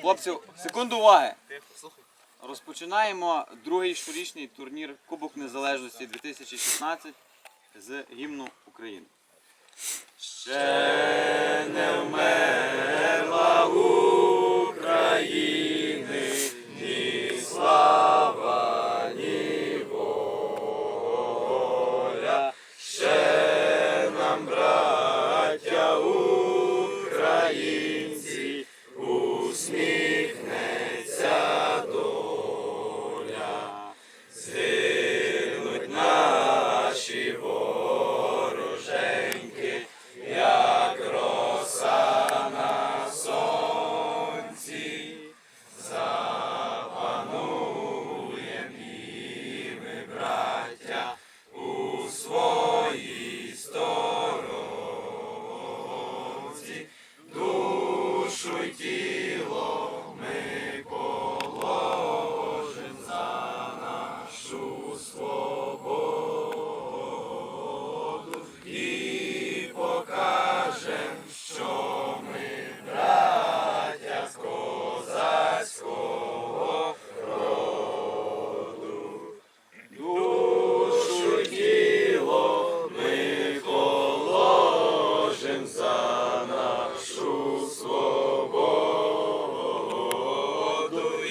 Хлопців, секунду уваги. Розпочинаємо другий щорічний турнір Кубок Незалежності 2016 з гімну України. Ще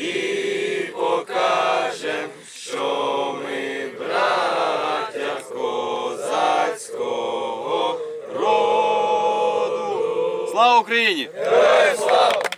і покажем, що ми браття козацького роду. Слава Україні! Героям слава!